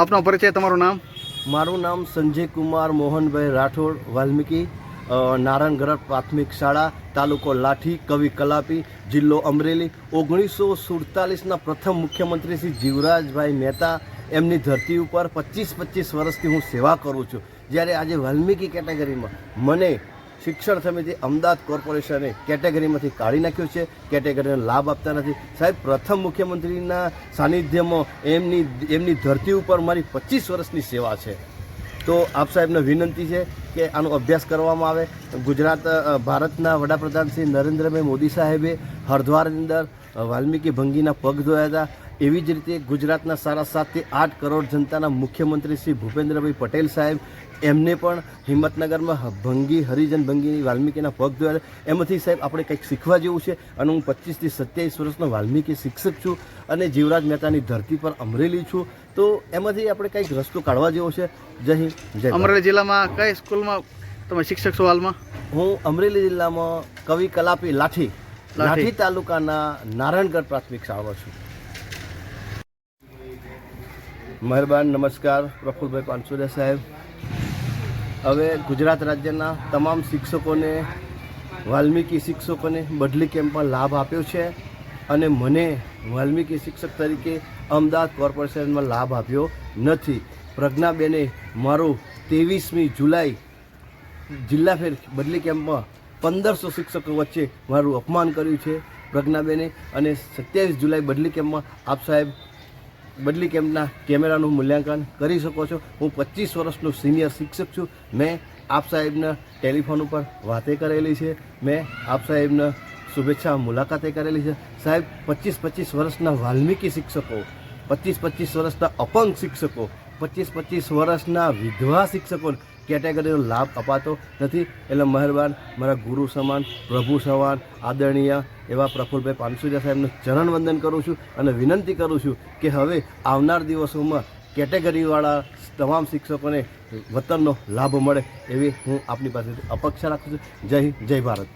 આપનો પરિચય, તમારું નામ? મારું નામ સંજય કુમાર મોહનભાઈ રાઠોડ, વાલ્મીકી નારાયણગઢ પ્રાથમિક શાળા, તાલુકો લાઠી, કવિ કલાપી, જિલ્લો અમરેલી. ઓગણીસો સુડતાલીસના પ્રથમ મુખ્યમંત્રી શ્રી જીવરાજભાઈ મહેતા એમની ધરતી ઉપર પચીસ પચીસ વર્ષથી હું સેવા કરું છું. જ્યારે આજે વાલ્મીકી કેટેગરીમાં મને શિક્ષણ સમિતિ અમદાવાદ કોર્પોરેશને કેટેગરીમાંથી કાઢી નાખ્યું છે. કેટેગરીને લાભ આપતા નથી. સાહેબ, પ્રથમ મુખ્યમંત્રીના સાનિધ્યમાં એમની એમની ધરતી ઉપર મારી પચીસ વર્ષની સેવા છે. તો આપ સાહેબને વિનંતી છે કે આનો અભ્યાસ કરવામાં આવે. ગુજરાત ભારતના વડાપ્રધાન શ્રી નરેન્દ્રભાઈ મોદી સાહેબે હરદ્વારની અંદર વાલ્મીકી ભંગીના પગ ધોયા હતા. એવી જ રીતે ગુજરાતના સારા સાતથી આઠ કરોડ જનતાના મુખ્યમંત્રી શ્રી ભૂપેન્દ્રભાઈ પટેલ સાહેબ એમને પણ હિંમતનગરમાં ભંગી હરિજન ભંગીની વાલ્મીકીના પગ દ્વારા એમાંથી સાહેબ આપણે કંઈક શીખવા જેવું છે અને હું પચીસથી સત્યાવીસ વર્ષનો વાલ્મીકી શિક્ષક છું અને જીવરાજ મહેતાની ધરતી પર અમરેલી છું. તો એમાંથી આપણે કંઈક રસ્તો કાઢવા જેવો છે. જય હિન્દ જય. અમરેલી જિલ્લામાં કઈ સ્કૂલમાં તમે શિક્ષક છો હાલમાં? હું અમરેલી જિલ્લામાં કવિ કલાપી લાઠી. લાઠી તાલુકાના નારાયણગઢ પ્રાથમિક શાળામાં છું. મહેરબાન, નમસ્કાર, પ્રફુલભાઈ પાનસુરિયા સાહેબ. હવે ગુજરાત રાજ્યના તમામ શિક્ષકોને, વાલ્મીકી શિક્ષકોને બદલી કેમ્પમાં લાભ આપ્યો છે અને મને વાલ્મીકી શિક્ષક તરીકે અમદાવાદ કોર્પોરેશનમાં લાભ આપ્યો નથી. પ્રજ્ઞાબેને મારું ત્રેવીસમી જુલાઈ જિલ્લા ફેર બદલી કેમ્પમાં પંદરસો શિક્ષકો વચ્ચે મારું અપમાન કર્યું છે. પ્રજ્ઞાબેને અને સત્યાવીસ જુલાઈ બદલી કેમ્પમાં આપ સાહેબ બદલી કેમ્પના કેમેરાનું મૂલ્યાંકન કરી શકો છો. હું પચીસ વર્ષનો સિનિયર શિક્ષક છું. મેં આપ સાહેબના ટેલિફોન ઉપર વાતે કરેલી છે. મેં આપ સાહેબને શુભેચ્છા મુલાકાતે કરેલી છે. સાહેબ, પચીસ પચીસ વર્ષના વાલ્મીકી શિક્ષકો, પચીસ પચીસ વર્ષના અપંગ શિક્ષકો પચીસ પચીસ વર્ષના વિધવા શિક્ષકો કેટેગરીનો લાભ અપાતો નથી. એટલે મહેરબાન મારા ગુરુ સમાન, પ્રભુ સમાન, આદરણીય એવા પ્રફુલભાઈ પાનસુરિયા સાહેબનું ચરણવંદન કરું છું અને વિનંતી કરું છું કે હવે આવનાર દિવસોમાં કેટેગરીવાળા તમામ શિક્ષકોને વતનનો લાભ મળે એવી હું આપની પાસેથી અપેક્ષા રાખું છું. જય હિન્દ, જય ભારત.